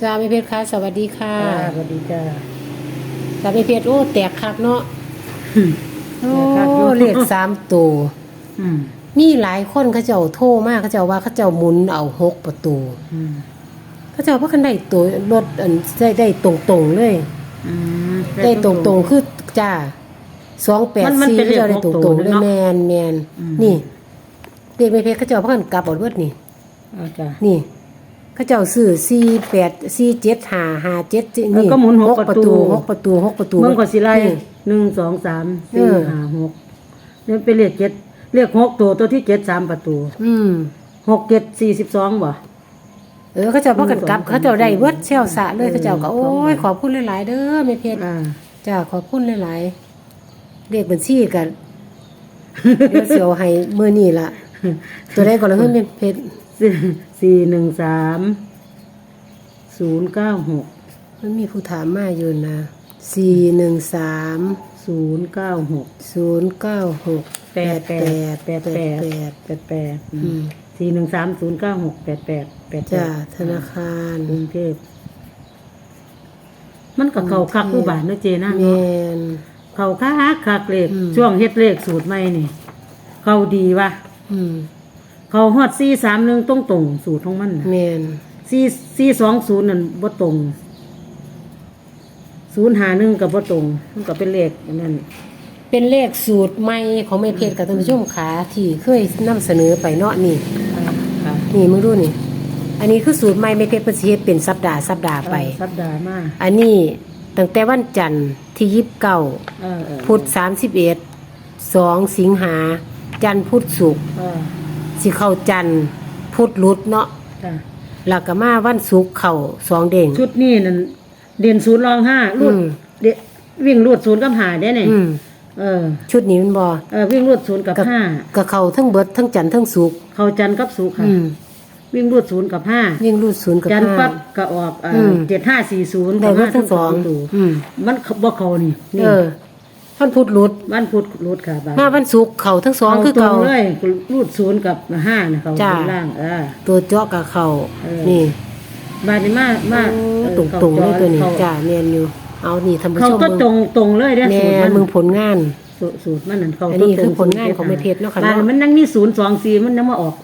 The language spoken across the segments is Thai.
จ้าแม่เพชรค่ะสวัสดีค่ะอ่าสวัสดีจ้าจ้าแม่เพชรโอ้แตกคักเนาะโอ้แตกคักอยู่เลขสามตัวอืมมีหลายคนเขาเจ้าโทรมากเขาเจ้าว่าเขาเจ้าหมุนเอาหกประตูอืมเขาเจ้าว่ากันได้ตัวรถอันได้ได้ตรงตรงๆเลย อืม ได้ตรงตรงๆคือจ้าสองแปดมันมันสี่เป็นเขาเลขเจ้าได้ตรงหกตตัรวงๆเลยเนาะแมนแมนอืม นี่เด็กแม่เพชรเขาเจ้าพักกันกลับเอาเบิดนี่เอาจ้านี่ เขาเจ้าซื้อสี่แปดสี่เจ็ดห้าห้าเจ็ดแล้นี่วก็หมุนหกประตู หกประตูหกประตู เมื่อก่อนสิไล่นี่หนึ่งสองสามเอสี่อห้าหกเนี่ยเป็นเลขเจ็ดเลขหกตัวตัวที่เจ็ดสามประตูอืมหกเจ็ดสี่สิบสองบ่ เออเขาเจ้าพักกันกลับหนึ่งสองเขาเจ้าได้เบิดเชี่ยวสะเลยเออเขาเจ้าก็โอ้ยขอบคุณหลายๆเด้อแม่เพชร อ่าจ้าขอบคุณหลายๆเรียกบัญชีกัน เดี๋ยวเสียวให้มื้อนี้ล่ะ ตัวใดก่อนละเฮ้ยแม่เพชรสี่สี่หนึ่งสามศูนย์เก้าหกมันมีผู้ถามมาอยู่นะสี่หนึ่งสามศูนย์เก้าหกศูนย์เก้าหกแปดแปดแปดแปดแปดแปดแปดอืมสี่หนึ่งสามศูนย์เก้าหกแปดแปดแปดจ้าธนาคารกรุงเทพมันก็เขาคักอุบาทเนอะเจนะแมเนาะนเขาคักคักเลขอืมช่วงเฮ็ดเลขสูตรใหม่นี่ เขาดีวะ อืมเขาฮอดสี่สามหนึ่งตรงตรงๆสูตรของมันแมนสี่สี่สองศูนย์นั่นบ่ตรงศูนย์หาหนึ่งกับบ่ตรงมันก็เป็นเลขอันนั้นเป็นเลขสูตรใหม่ของแม่เพชรกับท่านผู้ชมขาที่เคยนำเสนอไปเนาะนี่ ค่ะนี่มึงดูนี่ อันนี้คือสูตรใหม่แม่เพชรเพิ่นสิเฮ็ดเป็นสัปดาห์สัปดาห์ไป สัปดาห์มาอันนี้ตั้งแต่วันจันทร์ที่ยิบเก้าเออเออพุธสามสิบเอ็ดสองสิงหา จันทร์พุธศุกร์เออสิเข้าจันทร์พุธหลุดเนาะจ้ะแล้วก็มาวันศุกร์เข้าสองเด้ง ชุดนี้นั่นเด่นศูนย์รองห้ารูดอืม เดวิ่งรูดศูนย์กับหาได้เนี่ยอืมเออชุดนี้มันบ่เออวิ่งรูดศูนย์กับห้าก็เข้าทั้งเบิดทั้งจันทร์ทั้งศุกร์เขาจันทร์กับสุขค่ะอืมวิ่งรูดศูนย์กับห้าวิ่งรูดศูนย์กับจันทร์ห้าปั๊บก็ออกอืม เจ็ดห้าสี่ศูนย์ได้เบิดทั้งสองดูอืมมันบ่เขานี่นี่เออ วันพุธหลุดวันพุธรูดค่ะบางมาวันศุกร์เข้าทั้งสองคือตรเก่างเลยรูดศูนย์กับห้านะเขาจ้ะข้างล่างเออ ตัวเจาะกับเข้าเออ นี่บานนี้มามาเออตรงตรงๆเลยตัวนี้เขาจ้าเนียนอยู่ เอานี่ท่านผู้เขาชมก็ตรงตรงเลยเด้อแน่สูตรมันมึงผลงาน สูสูตรมันนั่นเขาอันนี้ตรงๆคือผลงานของแม่เพชรเนาะค่ะบานเนาะ มันนั่งนี่ศูนย์สองสี่มันนั่งมาออก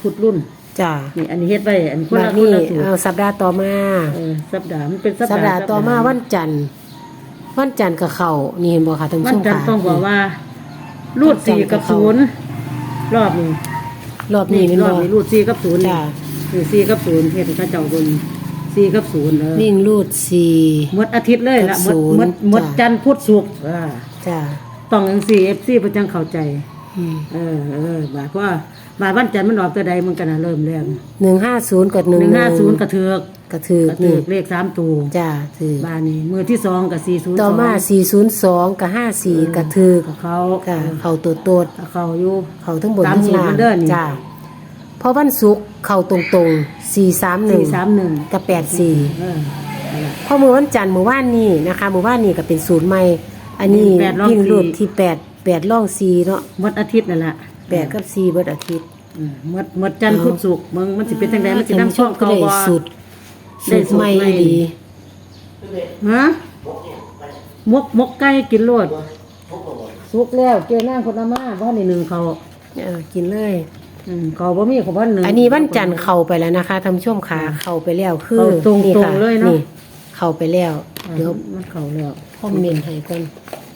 พุดรุ่นจ้านี่อันนี้เฮ็ดไว้อันคนมาละคนนี่ละสูตรเอาสัปดาห์ต่อมา เออสัปดาห์มันเป็นสัปสัปดาดาห์ห์ต่อมาวันจันทร์ วันจันทร์กับเขานี่เห็นบ่ค่ะท่านผู้วัชนมจันทค่ะร์ต้องบอกว่า รูดสี่กับศูนย์รอบนี้รอบนี้นี่นี่รอบบ่นี้รูดสี่กับศูนย์จ้านี่สี่กับศูนย์เฮ็ดให้เขาเจ้าบนสี่กับศูนย์เออวิ่งรูดสี่ หมดอาทิตย์เลยละหมดกับศูนย์หมดหมดจ้ะ จันทร์พุธศุกร์อ่าจ้าต้องจังสี่ FC เพิ่นจังเข้าใจ อืมเออเออบาดเพราะว่าบาดวันจันทร์มันออกตัวใดมันก็น่ะเริ่มแล้วหนึ่งห้าศูนย์กับหนึ่ง150กระเทือก กระถือกระเทืนี่อกเลขสามตัวจ้าถือบาดนี้มือที่สองกับ402ต่อมาสี่ศูนย์สองกับห้าสี่กระถือกกับเขาจ้าเขาตัวโตดกับเขาอยู่ เขาทั้งบนตามทั้งสูตรล่างมันเด้อนี่จ้าเพราะวันศุกร์เขาตรงๆสี่สามหนึ่ง431กับแปดสี่เออนั่นล่ะพอมือวันจันทร์มือว่านนี่นะคะมือว่านนี่ก็เป็นศูนย์ใหม่ อันนี้แปดร่องยิ่งรูดสี่ ที่แปดแปดล่องสีเนาะหมดอาทิตย์นั่นล่ะแปดกับสี่เบิดอาทิตย์อืมหมดหมดจันทร์พุธศุกร์มึงมันสิเป็นจังไดมันสินำช่องก็เขาเลยบ่สุดได้ สุดสูตรใหม่ใหม่ดีฮะมกมกไก่กินโลดสุกแล้วเจอนางคนอามาบ้านนี่หนึ่งเขาเออกินเลยอืมเขาบ่มีของบ้านหนึ่งอันนี้วันจันทร์เข้าไปแล้วนะคะท่านผู้ชมขาเข้าไปแล้วคือเข้าตรงนี่ตรงค่ะเลยเนาะนี่เข้าไปแล้วเดี๋ยวมันเขาแล้วคอมเมนต์ให้ก่อน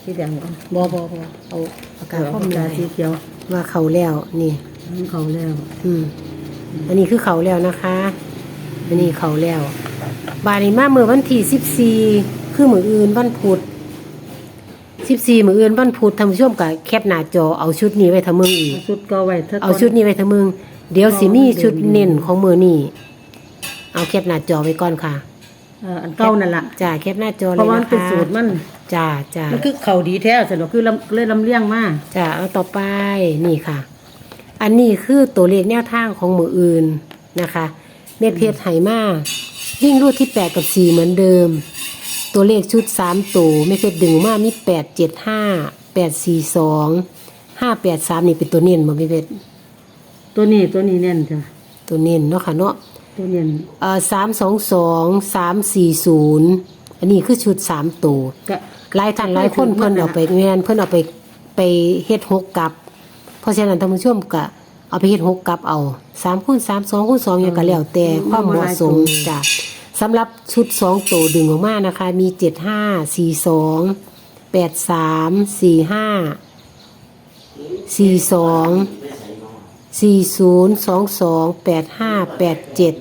ที่แดงเอาบอบอบอเอาปากกาเอาคอมปากเมนกาต์สีให้เขียวว่าเข้าแล้วนี่มันเขาแล้ว อืมอันนี้คือเขาแล้วนะคะ อันนี้เขาแล้ว บานนี้มาเมื่อวันที่สิบสี่คือมืออื่นวันพุธสิบสี่มืออื่นวันพุธทำช่วมกับแคปหน้าจอเอาชุดนี้ไว้ทำมึงอีกเอาชุดก็ไว้ถ้าเอาชุดนี้ไว้ทำมึง เดี๋ยวสิมีชุดเน้นของมือนี่เอาแคปหน้าจอไว้ก่อนค่ะเอ่ออันเก่านั่นล่ะจ้าแคปหน้าจอเพเลยราะว่ามันนะเป็นคะสูตรมันจ้าจ้ามันคือเขาดีแท้สรุปคือลำเลยลำเลียงมาจ้าเอาต่อไปนี่ค่ะ อันนี้คือตัวเลขแนวทางของมืออื่นนะคะ เม็ดเพชรไหมาวิ่งรูดที่แปดกับสี่เหมือนเดิม ตัวเลขชุดสามตัวเม็ดเพชรดึงมามีแปดเจ็ดห้าแปดสี่สองห้าแปดสามนี่เป็นตัวเน้นบ่เม็ดเพชรตัวนี้ตัวนี้แน่นจ้ะตัวเน้นเนาะค่ะเนาะตัวเนียนเอ่อสามสองสองสามสี่ศูนย์อันนี้คือชุดสามตัวก็หลายท่านหลายคนเพิ่นเอาไปแม่นเพิ่นเอาไปไปเฮ็ดหกกับ เพราะฉะนั้นท่านผู้ชมก็ เอาไปเฮ็ดหกกับเอาสามคูณสามสองคูณสองอย่างก็แล้วแต่ความเหมาะสมจ้ะสำหรับชุดสองตัวดึงออกมานะคะ มีเจ็ดห้าสี่สองแปดสามสี่ห้าสี่สองสี่ศูนย์สองสองแปดห้าแปดเจ็ด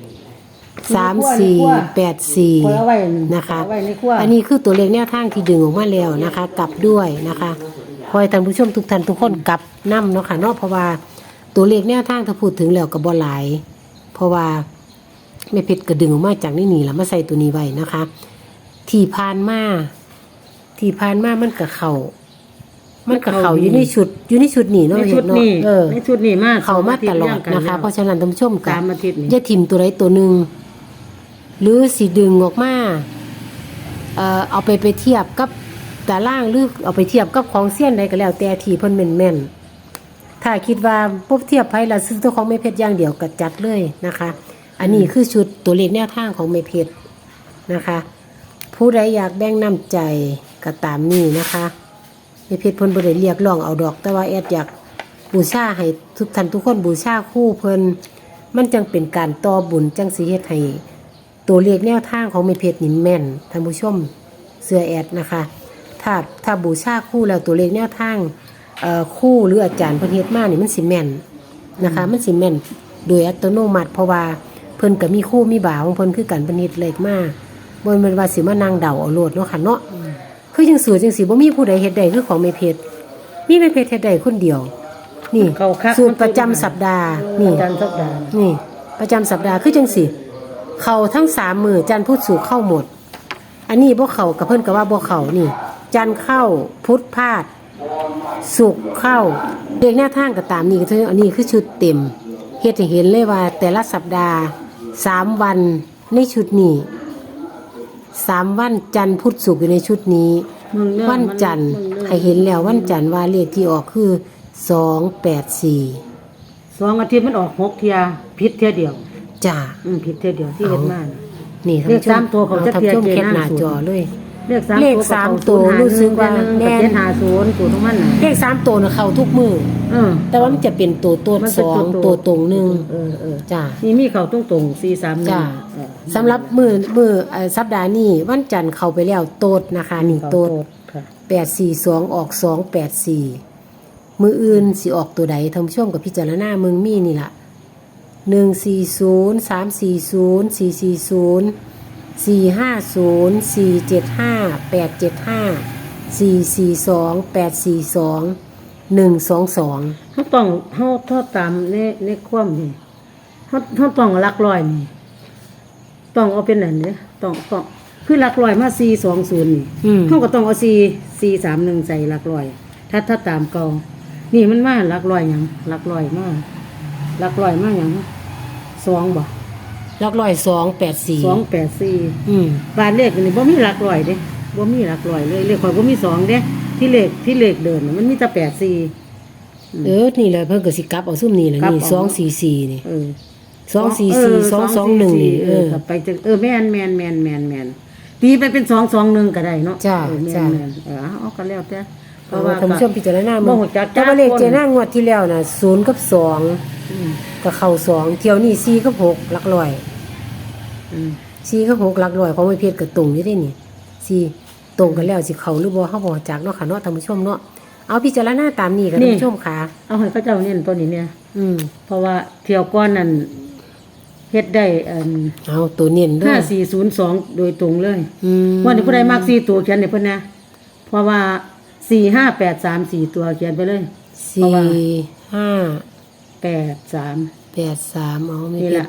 สามสี่แปดสี่คนเอาไว้นะคะเอาไว้ในครัวอันนี้คือตัวเลขแนวทางที่ดึงออกมาแล้วนะคะ กลับด้วยนะคะ คอยท่านผู้ชมทุกท่านทุกคนกลับนํเนาะค่ะเนาะเพราะว่า ตัวเลขแนวทางถ้าพูดถึงแล้วก็บ่หลาย เพราะว่าแม่เพชรก็ดึงออกมาจากนี่นี่แล้วมาใส่ตัวนี้ไว้นะคะ ที่ผ่านมาที่ผ่านมามันก็เข้ามันก็เข้าอยู่ในชุดอยู่ในชุดนี้เนาะในแม่เพชุชดรเนาะนี้เออในชุดนี้มากเข้ามาตลอดนะคะ เพราะฉะนั้นท่านผู้ชมก็สามอาทิตย์นี่อย่าทิมตัวใดตัวหนึ่งหรือสีดึงออกมาเอ่อเอาไปไปเทียบกับตารางหรือเอาไปเทียบกับของเสี้ยนใดก็แล้วแต่ที่เพิ่นแม่นแม่นๆ ถ้าคิดว่าปุ๊บเทียบไพ่ละซื้อตัวของไม่เพชรอย่างเดียวก็จัดเลยนะคะ อันนี้คือชุดตัวเลขแนวทางของไม่เพชรนะคะ ผู้ใดอยากแบ่งน้ำใจก็ตามนี้นะคะไม่เพชรเพิ่นบ่ได้เรียกร้องเอาดอก แต่ว่าแอดอยากบูชาให้ทุกท่านทุกคนบูชาคู่เพิ่นมันจังเป็นการต่อบุญจังสิเฮ็ดให้ตัวเลขแนวทางของแม่เพชรนี่แม่นท่านผู้ชมเสื้อแอดนะคะ ถ้าถ้าบูชาคู่แล้วตัวเลขแนวทาง เอ่อคู่หรืออาจารย์เพิ่นเฮ็ดมานี่มันสิแม่นนะคะ มันสิแม่นโดยอัตโนมัติ เพราะว่าเพิ่นก็มีคู่มีบ่าวของเพิ่นคือกันเพิ่นเฮ็ดเลขมาบ่แม่นว่าสิมานั่งเดาเอาโลดเนาะค่ะเนาะคือจังสูจังสิบ่มีผู้ใดเฮ็ดได้คือของแม่เพชรมีแม่เพชรเฮ็ดได้คนเดียว นี่เขาคัก สูตรประจำสัปดาห์นี่จันทร์สัปดาห์นี่ ประจำสัปดาห์คือจังสิเขาทั้งสามมือจันทร์พุธสู่เข้าหมด อันนี้บ่เขากับเพิ่นกับว่าบ่เขานี่ จันทร์เข้าพุธพลาด สุกร์เข้าเด็กหน้าทางก็ตามนี่ก็คืออันนี้คือชุดเต็มเฮ็ดให้เห็นเลยว่า แต่ละสัปดาห์สามวันในชุดนี้สามวันจันทร์พุธศุกร์อยู่ในชุดนี้มึงเรื่องวันจันทร์มึงเรื่องให้เห็นแล้ววันจันทร์ว่าเลขที่ออกคือสองแปดสี่สองอาทิตย์มันออกหกเทียผิดเทียเดียวจ้าอืมผิดเทียเดียวที่เห็นมาน่ะนี่เลขสามตัวเขาจะท่านเทียบผู้ชมเกณฑ์แคปหน้าหน้าศูนย์จอเลย เลขสามเลขตัวสามตัวรู้สึกว่าแม่แม่นเจ็ดหาศูนย์ตัวของมันน่ะเลขสามตัวนะเข้าทุกมือเออ แต่ว่ามันจะเป็นตัวตัวมันสเป็นองตัวตัวตรงหนึ่งเออเออจ้า นี่มีเขาตรงตรงสี่สามหนึ่งจ้าเออสำหรับมือมือเอ่อสัปดาห์นี้วันจันทร์เข้าไปแล้วโตดนะคะนี่เขาโตด ค่ะ แปดสี่สองออกสองแปดสี่มืออื่นสิออกตัวใดท่านผู้ชมกับพิจารณาเมืองมีนี่ล่ะหนึ่งสี่ศูนย์สามสี่ศูนย์สี่สี่ศูนย์ สี่ห้าศูนย์สี่เจ็ดห้าแปดเจ็ดห้าสี่สี่สองแปดสี่สองหนึ่งสองสองเขาต้องเขาทอดตามในในความนี่เขาเขาต้องหลักร้อยนี่ต้องเอาเป็นอันนี้ต้องต้องคือหลักร้อยมาสี่สองศูนย์นี่อืมเขาก็ต้องเอาสี่สี่สามหนึ่งใส่หลักร้อย ถ้าถ้าตามเก่านี่มันมาหลักร้อยหยังหลักร้อยมาหลักร้อยมาหยังสองบ่ ลักร้อยสองแปดสี่สองแปดสี่อืมบานเลขนี่บ่มีหลักร้อยเด้บ่มีหลักร้อยเลยเลขข่อยบ่มีสองเด้ที่เลขที่เลขเดินน่ะมันมีแต่แปดสี่ เออนี่แหละเพิ่นก็สิกลับเอาซุ่มนี่แหละกลับนี่เอา สองสี่สี่นี่เออ สองสี่สี่สองสองหนึ่งนี่เออกลับไปจะเออแม่นแม่นแม่นแม่นแม่นตีไปเป็นสองสองหนึ่งก็ได้เนาะจ้าเออแม่นจ้าแม่นเออเอาก็แล้วแต่ เพเพราะราะว่าว่าท่านผู้ชมพิจารณาบ่มึงฮู้จักแต่ว่าเลขคนเจนางวดที่แล้วน่ะศูนย์กับสองอืมก็เข้าสองเที่ยวนี้สี่กับหกหลักร้อยอืมสี่กับหกหลักร้อยของไม่เพียรก็ตรงอยู่ได้นี่สี่ตรงกันแล้วสิเข้าหรือบ่เฮาบ่จักเนาะค่ะเนาะท่านผู้ชมเนาะเอาพิจารณาตามนี้ค่ะท่านผู้ชมค่ะ เอาให้เขาเจ้าเน้นตัวนี้เนี่ย อืม เพราะว่าเที่ยวก้อนนั่นเฮ็ดได้อันเอาตัวเน้นเด้ห้าอสี่ศูนย์สองโดยตรงเลยอืมวันนี้ผู้ใดมากสี่ตัวเขียนให้เพิ่นนะเพราะว่า สี่ห้าแปดสามสี่ตัวเขียนไปเลยสี่ห้าแปดสามแปดสามเอาไม่นี่เพียละร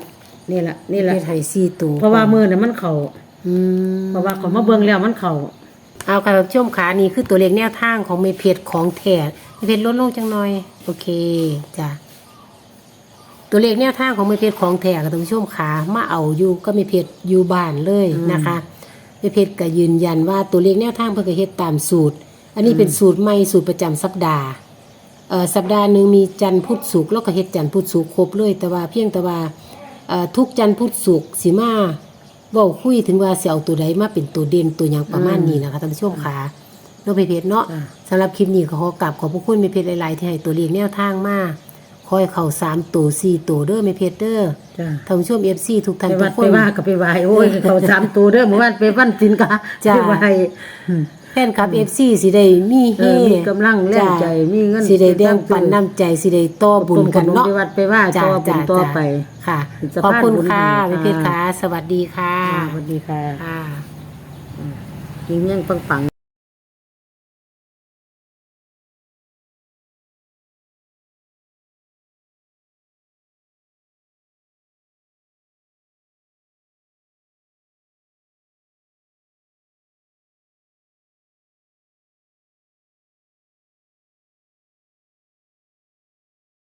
นี่ละนี่ละเฮ็ดให้สี่ตัวเพราะว่ามือเนี่ยมันเข่าอืม เพราะว่าเขามาเบิ่งแล้วมันเข่าเอาค่ะท่านผู้ชมขานี่คือตัวเลขแนวทางของเมเพชรของแท้เมเพชรลดลงจังหน่อย โอเคจ้ะตัวเลขแนวทางของเมเพชรของแท้ค่ะท่านผู้ชมขามาเอาอยู่ก็เมเพชรอยู่บ้านเลยนะคะเมเพชรก็ยืนยันว่าตัวเลขแนวทางเพิ่นก็เฮ็ดตามสูตร อันนี้เป็นสูตรใหม่สูตรประจำสัปดาห์เอ่อสัปดาห์หนึ่งมีจันทร์พุธศุกร์แล้วก็เฮ็ดจันทร์พุธศุกร์ครบเลย แต่ว่าเพียงแต่ว่าเอ่อทุกจันทร์พุธศุกร์สิมาเว้าคุยถึงว่าสิเอาตัวใดมาเป็นตัวเด่นตัวหยังประมาณนี้นะคะท่านผู้ชมค่ะเนาะเพจเนาะจ้ะสำหรับคลิปนี้ก็ขอกราบขอบพระคุณแม่เพชรหลาย ๆ ที่ให้ตัวเลขแนวทางมาคอยเข้าสามตัวสี่ตัวเด้อแม่เพชรเด้อจ้ะ ท่านผู้ชม FC ทุกท่านไปทุวักดคไปน ว่ากับไปไหวโอ้ยเขาสามตัวเด้อเมื่อวานไปวันจินกะจ้ะ ไปไหวอืมแฟ นคลับ FC สิได้มีเฮเออมีกำลังแรงใจจ้ะมีเงินสิได้แบ่งปันน้ำใจสิได้ต่อบุญกันเนาะไปวัดไปว่าจ้ะต่อบุญจ้ะต่อจ้ะไปค่ะเป็นสะขอบพานคุณบุญค่ะให้แม่เพชรค่ะค่ะ สวัสดีค่ะอ่าสวัสดีค่ะค่ะ ยิงยังปังๆ